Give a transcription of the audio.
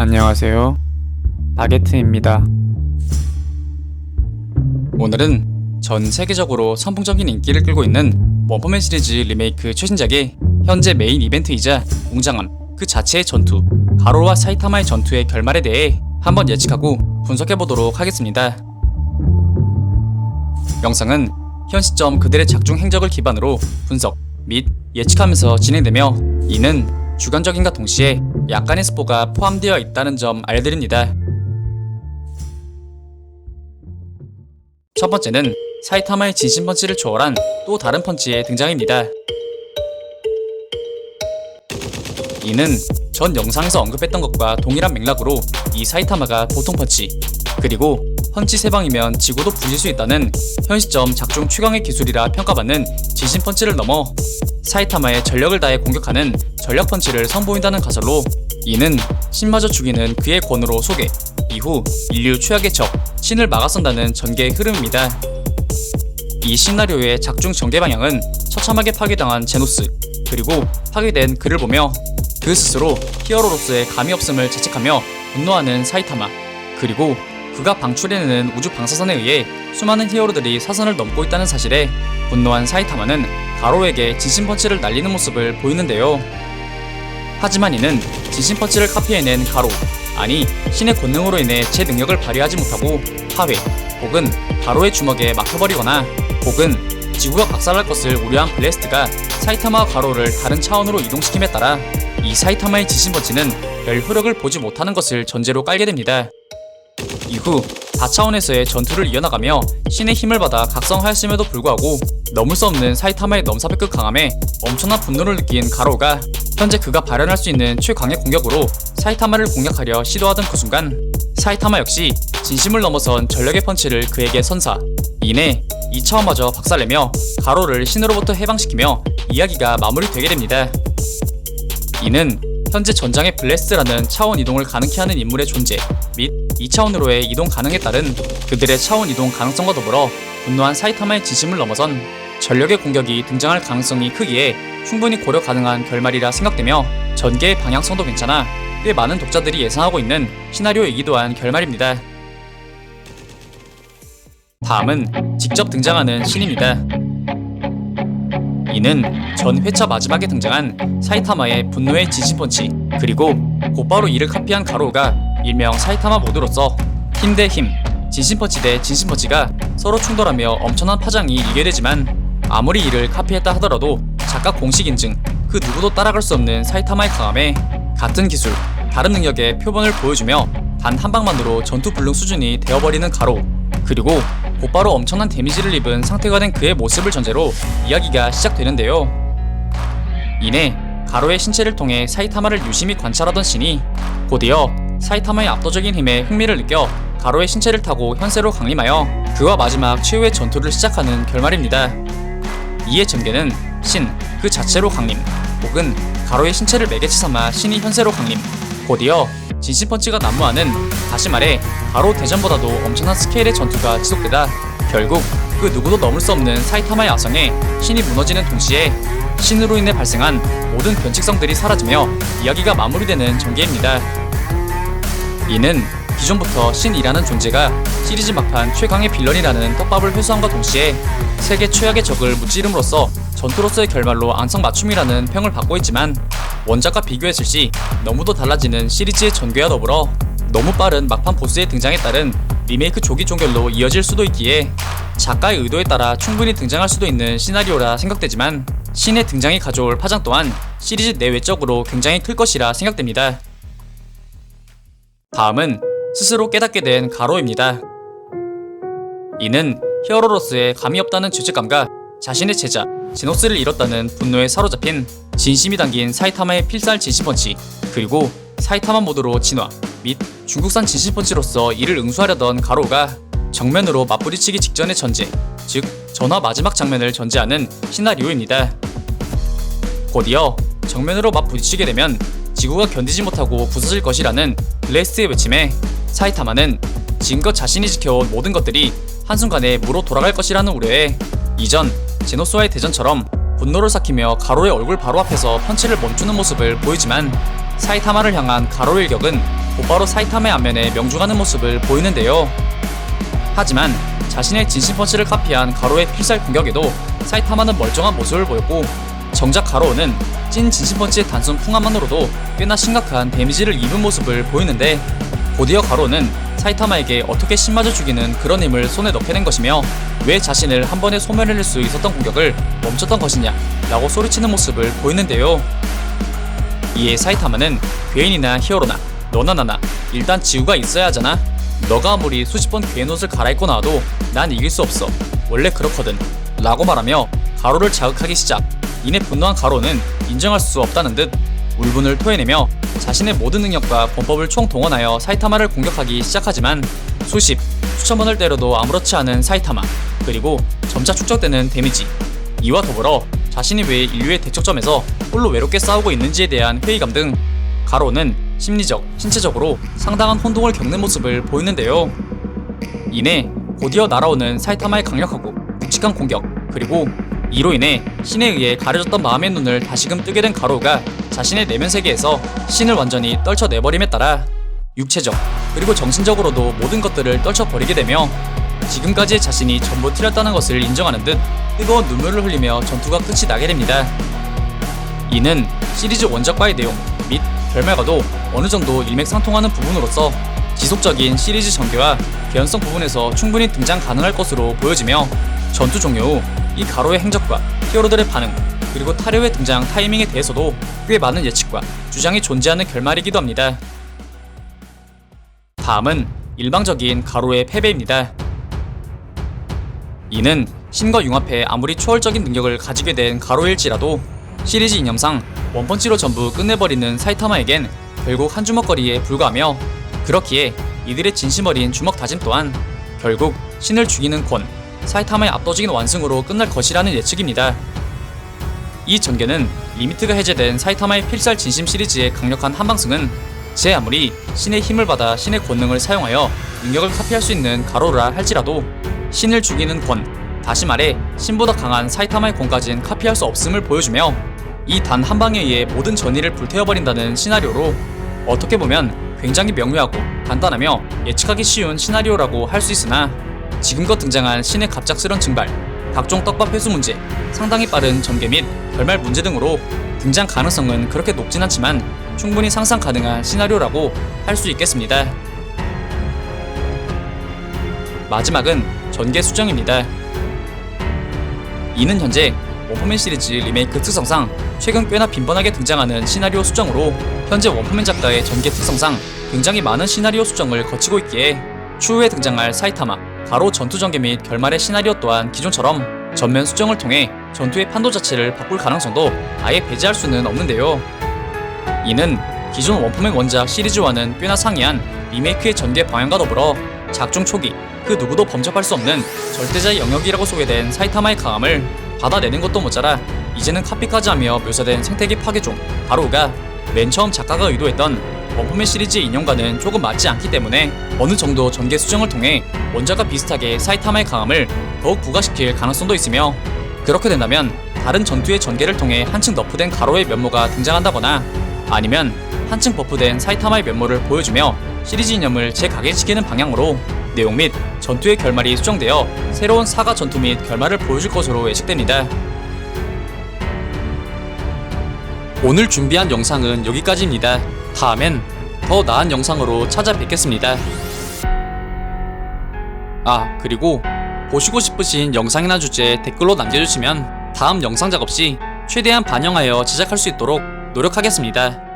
안녕하세요. 바게트입니다. 오늘은 전 세계적으로 선풍적인 인기를 끌고 있는 원펀맨 시리즈 리메이크 최신작의 현재 메인 이벤트이자 웅장함 그 자체의 전투 가로와 사이타마의 전투의 결말에 대해 한번 예측하고 분석해보도록 하겠습니다. 영상은 현 시점 그들의 작중 행적을 기반으로 분석 및 예측하면서 진행되며 이는 주관적인과 동시에 약간의 스포가 포함되어 있다는 점 알려드립니다. 첫 번째는 사이타마의 진심 펀치를 초월한 또 다른 펀치의 등장입니다. 이는 전 영상에서 언급했던 것과 동일한 맥락으로 이 사이타마가 보통 펀치 그리고 펀치 세 방이면 지고도 부실 수 있다는 현 시점 작중 최강의 기술이라 평가받는 진심 펀치를 넘어 사이타마의 전력을 다해 공격하는 전력 펀치를 선보인다는 가설로 이는 신마저 죽이는 그의 권으로 소개 이후 인류 최악의 적 신을 막아선다는 전개의 흐름입니다. 이 시나리오의 작중 전개 방향은 처참하게 파괴당한 제노스 그리고 파괴된 그를 보며 그 스스로 히어로로서의 감이 없음을 자책하며 분노하는 사이타마 그리고 그가 방출해내는 우주 방사선에 의해 수많은 히어로들이 사선을 넘고 있다는 사실에 분노한 사이타마는 가로에게 진심 펀치를 날리는 모습을 보이는데요. 하지만 이는 진심 펀치를 카피해낸 가로 아니 신의 권능으로 인해 제 능력을 발휘하지 못하고 파괴 혹은 가로의 주먹에 막혀버리거나 혹은 지구가 박살날 것을 우려한 블레스트가 사이타마와 가로를 다른 차원으로 이동시킴에 따라 이 사이타마의 지신 펀치는 별 효력을 보지 못하는 것을 전제로 깔게 됩니다. 이후 4차원에서의 전투를 이어나가며 신의 힘을 받아 각성하였음에도 불구하고 넘을 수 없는 사이타마의 넘사벽급 강함에 엄청난 분노를 느낀 가로가 현재 그가 발현할 수 있는 최강의 공격으로 사이타마를 공략하려 시도하던 그 순간 사이타마 역시 진심을 넘어선 전력의 펀치를 그에게 선사 이내 2차원마저 박살내며 가로를 신으로부터 해방시키며 이야기가 마무리되게 됩니다. 이는 현재 전장의 블레스라는 차원 이동을 가능케 하는 인물의 존재 및 2차원으로의 이동 가능에 따른 그들의 차원 이동 가능성과 더불어 분노한 사이타마의 지심을 넘어선 전력의 공격이 등장할 가능성이 크기에 충분히 고려 가능한 결말이라 생각되며 전개의 방향성도 괜찮아 꽤 많은 독자들이 예상하고 있는 시나리오이기도 한 결말입니다. 다음은 직접 등장하는 신입니다. 이는 전 회차 마지막에 등장한 사이타마의 분노의 지지펀치 그리고 곧바로 이를 카피한 가로우가 일명 사이타마 모드로서 힘 대 힘, 진심펀치 대 진심펀치가 서로 충돌하며 엄청난 파장이 일게 되지만 아무리 이를 카피했다 하더라도 작가 공식 인증 그 누구도 따라갈 수 없는 사이타마의 강함에 같은 기술, 다른 능력의 표본을 보여주며 단 한 방만으로 전투 불능 수준이 되어버리는 가로 그리고 곧바로 엄청난 데미지를 입은 상태가 된 그의 모습을 전제로 이야기가 시작되는데요. 이내 가로의 신체를 통해 사이타마를 유심히 관찰하던 신이 곧이어 사이타마의 압도적인 힘에 흥미를 느껴 가로의 신체를 타고 현세로 강림하여 그와 마지막 최후의 전투를 시작하는 결말입니다. 이에 전개는 신 그 자체로 강림 혹은 가로의 신체를 매개체 삼아 신이 현세로 강림 곧이어 진심펀치가 난무하는 다시 말해 가로 대전보다도 엄청난 스케일의 전투가 지속되다 결국 그 누구도 넘을 수 없는 사이타마의 아성에 신이 무너지는 동시에 신으로 인해 발생한 모든 변칙성들이 사라지며 이야기가 마무리되는 전개입니다. 이는 기존부터 신이라는 존재가 시리즈 막판 최강의 빌런이라는 떡밥을 회수함과 동시에 세계 최악의 적을 무찌름으로써 전투로서의 결말로 앙상맞춤이라는 평을 받고 있지만 원작과 비교했을 시 너무도 달라지는 시리즈의 전개와 더불어 너무 빠른 막판 보스의 등장에 따른 리메이크 조기 종결로 이어질 수도 있기에 작가의 의도에 따라 충분히 등장할 수도 있는 시나리오라 생각되지만 신의 등장이 가져올 파장 또한 시리즈 내외적으로 굉장히 클 것이라 생각됩니다. 다음은 스스로 깨닫게 된 가로입니다. 이는 히어로로서의 감이 없다는 죄책감과 자신의 제자 제노스를 잃었다는 분노에 사로잡힌 진심이 담긴 사이타마의 필살 진심펀치 그리고 사이타마 모드로 진화 및 중국산 진심펀치로서 이를 응수하려던 가로가 정면으로 맞부딪히기 직전의 전제 즉 전화 마지막 장면을 전제하는 시나리오입니다. 곧이어 정면으로 맞부딪히게 되면 지구가 견디지 못하고 부서질 것이라는 블레스트의 외침에 사이타마는 지금껏 자신이 지켜온 모든 것들이 한순간에 무로 돌아갈 것이라는 우려에 이전 제노스와의 대전처럼 분노를 삭히며 가로의 얼굴 바로 앞에서 펀치를 멈추는 모습을 보이지만 사이타마를 향한 가로의 일격은 곧바로 사이타마의 안면에 명중하는 모습을 보이는데요. 하지만 자신의 진심 펀치를 카피한 가로의 필살 공격에도 사이타마는 멀쩡한 모습을 보였고 정작 가로우는 찐 진심 펀치의 단순 풍화만으로도 꽤나 심각한 데미지를 입은 모습을 보이는데 곧이어 가로우는 사이타마에게 어떻게 신맞아 죽이는 그런 힘을 손에 넣게 된 것이며 왜 자신을 한 번에 소멸해낼 수 있었던 공격을 멈췄던 것이냐 라고 소리치는 모습을 보이는데요. 이에 사이타마는 괴인이나 히어로나 너나 나나 일단 지구가 있어야 하잖아. 너가 아무리 수십 번 괴인 옷을 갈아입고 나와도 난 이길 수 없어. 원래 그렇거든. 라고 말하며 가로를 자극하기 시작. 이내 분노한 가로는 인정할 수 없다는 듯 울분을 토해내며 자신의 모든 능력과 범법을 총동원하여 사이타마를 공격하기 시작하지만 수십, 수천 번을 때려도 아무렇지 않은 사이타마 그리고 점차 축적되는 데미지 이와 더불어 자신이 왜 인류의 대척점에서 홀로 외롭게 싸우고 있는지에 대한 회의감 등 가로는 심리적, 신체적으로 상당한 혼동을 겪는 모습을 보이는데요. 이내 곧이어 날아오는 사이타마의 강력하고 묵직한 공격 그리고 이로 인해 신에 의해 가려졌던 마음의 눈을 다시금 뜨게 된 가로우가 자신의 내면 세계에서 신을 완전히 떨쳐내버림에 따라 육체적 그리고 정신적으로도 모든 것들을 떨쳐버리게 되며 지금까지의 자신이 전부 틀렸다는 것을 인정하는 듯 뜨거운 눈물을 흘리며 전투가 끝이 나게 됩니다. 이는 시리즈 원작과의 내용 및 결말과도 어느 정도 일맥상통하는 부분으로서 지속적인 시리즈 전개와 개연성 부분에서 충분히 등장 가능할 것으로 보여지며 전투 종료 후 이 가로의 행적과 히어로들의 반응 그리고 타료의 등장 타이밍에 대해서도 꽤 많은 예측과 주장이 존재하는 결말이기도 합니다. 다음은 일방적인 가로의 패배입니다. 이는 신과 융합해 아무리 초월적인 능력을 가지게 된 가로일지라도 시리즈 이념상 원펀치로 전부 끝내버리는 사이타마에겐 결국 한 주먹거리에 불과하며 그렇기에 이들의 진심 어린 주먹 다짐 또한 결국 신을 죽이는 권, 사이타마의 압도적인 완승으로 끝날 것이라는 예측입니다. 이 전개는 리미트가 해제된 사이타마의 필살 진심 시리즈의 강력한 한방승은 제 아무리 신의 힘을 받아 신의 권능을 사용하여 능력을 카피할 수 있는 가로라 할지라도 신을 죽이는 권, 다시 말해 신보다 강한 사이타마의 권까진 카피할 수 없음을 보여주며 이 단 한 방에 의해 모든 전의를 불태워버린다는 시나리오로 어떻게 보면 굉장히 명료하고 간단하며 예측하기 쉬운 시나리오라고 할 수 있으나 지금껏 등장한 신의 갑작스런 증발, 각종 떡밥 회수 문제, 상당히 빠른 전개 및 결말 문제 등으로 등장 가능성은 그렇게 높진 않지만 충분히 상상 가능한 시나리오라고 할 수 있겠습니다. 마지막은 전개 수정입니다. 이는 현재 원포맨 시리즈 리메이크 특성상 최근 꽤나 빈번하게 등장하는 시나리오 수정으로 현재 원포맨 작가의 전개 특성상 굉장히 많은 시나리오 수정을 거치고 있기에 추후에 등장할 사이타마, 가로 전투 전개 및 결말의 시나리오 또한 기존처럼 전면 수정을 통해 전투의 판도 자체를 바꿀 가능성도 아예 배제할 수는 없는데요. 이는 기존 원포맨 원작 시리즈와는 꽤나 상이한 리메이크의 전개 방향과 더불어 작중 초기 그 누구도 범접할 수 없는 절대자의 영역이라고 소개된 사이타마의 강함을 받아내는 것도 모자라 이제는 카피까지 하며 묘사된 생태계 파괴종 바로가 맨 처음 작가가 의도했던 원포맨 시리즈의 인용과는 조금 맞지 않기 때문에 어느 정도 전개 수정을 통해 원작과 비슷하게 사이타마의 강함을 더욱 부각시킬 가능성도 있으며 그렇게 된다면 다른 전투의 전개를 통해 한층 너프된 가로의 면모가 등장한다거나 아니면 한층 버프된 사이타마의 면모를 보여주며 시리즈 이념을 재각인시키는 방향으로 내용 및 전투의 결말이 수정되어 새로운 사가 전투 및 결말을 보여줄 것으로 예측됩니다. 오늘 준비한 영상은 여기까지입니다. 다음엔 더 나은 영상으로 찾아뵙겠습니다. 아, 그리고 보시고 싶으신 영상이나 주제 댓글로 남겨주시면 다음 영상 작업 시 최대한 반영하여 제작할 수 있도록 노력하겠습니다.